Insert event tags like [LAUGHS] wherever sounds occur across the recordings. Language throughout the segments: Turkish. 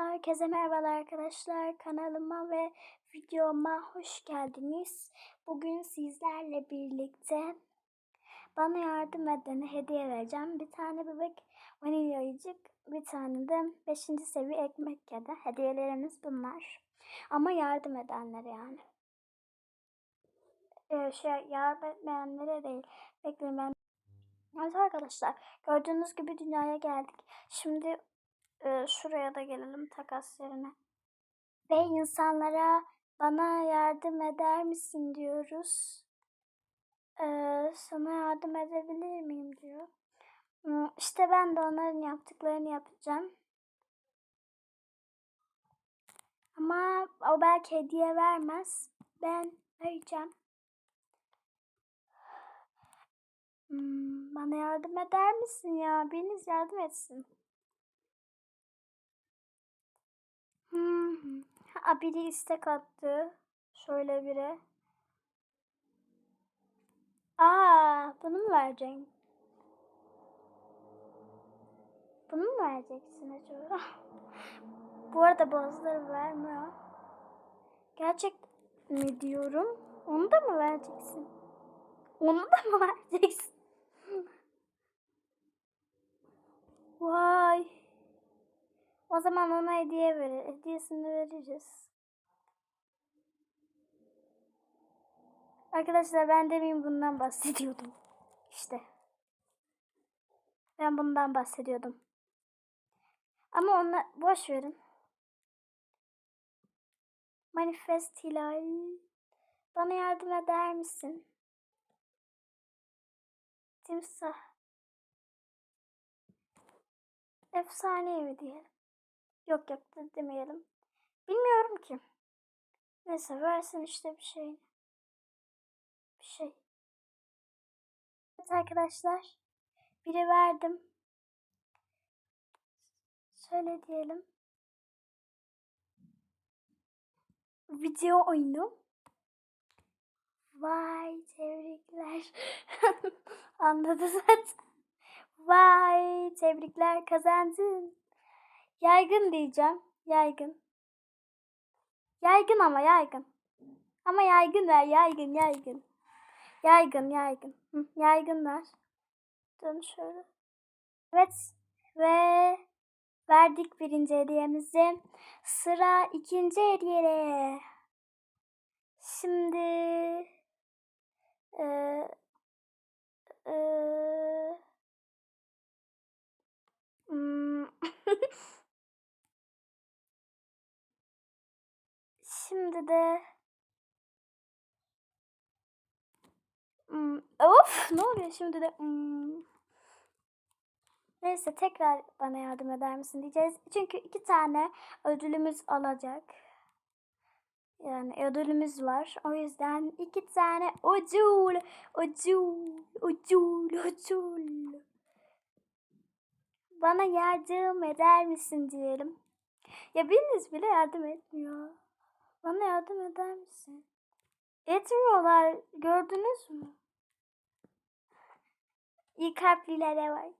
Herkese merhabalar arkadaşlar. Kanalıma ve videoma hoş geldiniz. Bugün sizlerle birlikte bana yardım edene hediye vereceğim. Bir tane bebek vanilya ayıcık, bir tane de 5. seviye ekmek ya da hediyelerimiz bunlar. Ama yardım edenlere yani. Ee, şey yardım etmeyenlere değil. Bekleyin ben. Evet arkadaşlar gördüğünüz gibi dünyaya geldik. Şimdi e, şuraya da gelelim takas yerine. Ve insanlara bana yardım eder misin diyoruz. Ee, sana yardım edebilir miyim diyor. Hmm, İşte ben de onların yaptıklarını yapacağım. Ama o belki hediye vermez. Ben vereceğim. Hmm, bana yardım eder misin ya? Biriniz yardım etsin. Hmm. Ha, biri istek attı. Şöyle biri. Aa, bunu mu vereceksin? Bunu mu vereceksin acaba? [LAUGHS] Bu arada bazıları vermiyor. Gerçek mi diyorum? Onu da mı vereceksin? Onu da mı [LAUGHS] vereceksin? Vay. Zaman ona hediye verir. Hediyesini veririz. Arkadaşlar ben demin bundan bahsediyordum. İşte. Ben bundan bahsediyordum. Ama onu boş verin. Manifest Hilal. Bana yardım eder misin? Timsah. Efsane evi diyelim. Yok yok da demeyelim. Bilmiyorum ki. Neyse versin işte bir şey. Bir şey. Evet arkadaşlar. Biri verdim. Şöyle diyelim. Video oyunu. Vay tebrikler. [LAUGHS] Anladı zaten. Vay tebrikler kazandın. Yaygın diyeceğim. Yaygın. Yaygın ama yaygın. Ama yaygın ver yaygın yaygın. Yaygın yaygın. Hı, yaygın ver. Dön şöyle. Evet ve verdik birinci hediyemizi. Sıra ikinci hediyeye. Şimdi e, e, hmm, Şimdi de Hmm, of [LAUGHS] ne oluyor şimdi de hmm. Neyse tekrar bana yardım eder misin diyeceğiz. Çünkü iki tane ödülümüz olacak. Yani ödülümüz var. O yüzden iki tane ödül, ödül, ödül, ödül. Bana yardım eder misin diyelim. Ya biriniz bile yardım etmiyor. Bana yardım eder misin? Etmiyorlar. Gördünüz mü? İyi kalplilere var.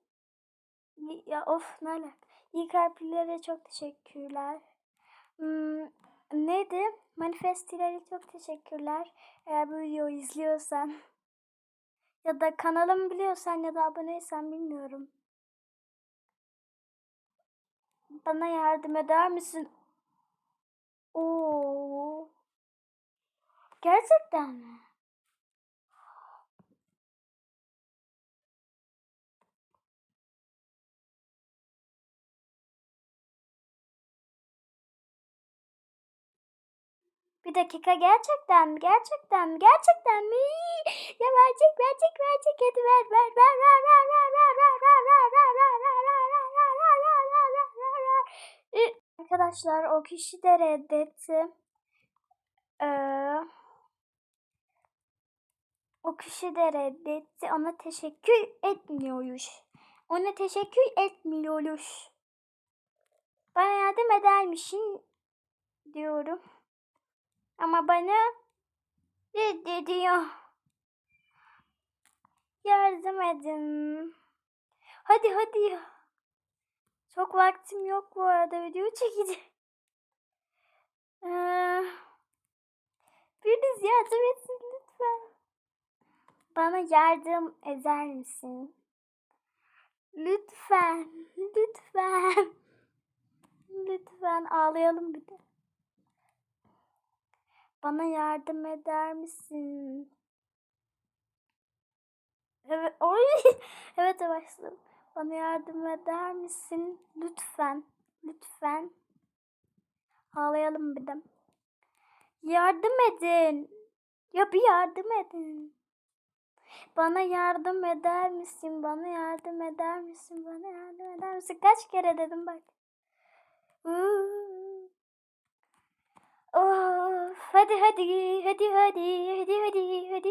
Ya of ne alaka? İyi kalplilere çok teşekkürler. Hmm, neydi? Manifestilere çok teşekkürler. Eğer bu videoyu izliyorsan. [LAUGHS] Ya da kanalımı biliyorsan ya da aboneysen bilmiyorum. Bana yardım eder misin? Oo. Gerçekten mi? Bir dakika gerçekten mi? Gerçekten mi? Gerçekten mi? Ya verecek verecek verecek hadi ver ver ver ver ver ver ver ver ver ver ver Arkadaşlar o kişi de reddetti. Ee, o kişi de reddetti. Ona teşekkür etmiyormuş. Ona teşekkür etmiyormuş. Bana yardım eder misin? Diyorum. Ama bana reddediyor. Yardım edin. Hadi hadi. Çok vaktim yok bu arada video çekeceğim. [LAUGHS] Ee, yardım etsin lütfen. Bana yardım eder misin? Lütfen, [LAUGHS] lütfen. [LAUGHS] Lütfen ağlayalım bir de. Bana yardım eder misin? Evet, oy. evet başladım. Bana yardım eder misin? Lütfen, lütfen. Ağlayalım bir de. Yardım edin. Ya bir yardım edin. Bana yardım eder misin? Bana yardım eder misin? Bana yardım eder misin? Kaç kere dedim bak. Of, hadi hadi hadi hadi hadi hadi hadi.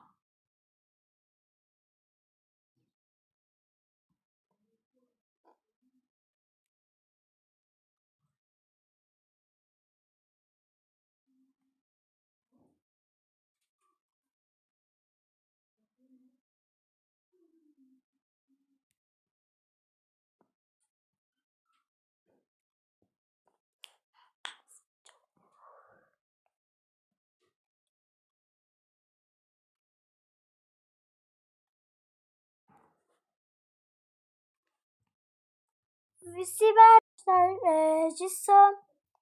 çocuk gözleri. Açık. Pizza. Siber e, Jiso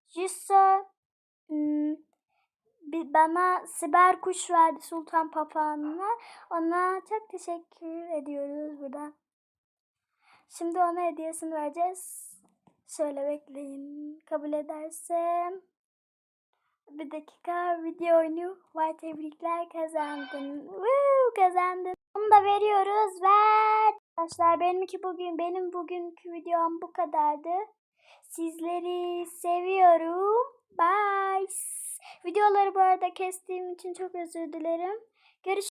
Jiso hmm, bana siber kuş verdi Sultan Papağanı'na. Ona çok teşekkür ediyoruz burada. Şimdi ona hediyesini vereceğiz. Şöyle bekleyin. Kabul edersem. Bir dakika video oyunu var tebrikler kazandın. Woo, kazandın. Onu da veriyoruz. Ver. Arkadaşlar benimki bugün benim bugünkü videom bu kadardı. Sizleri seviyorum. Bye. Videoları bu arada kestiğim için çok özür dilerim. Görüşürüz.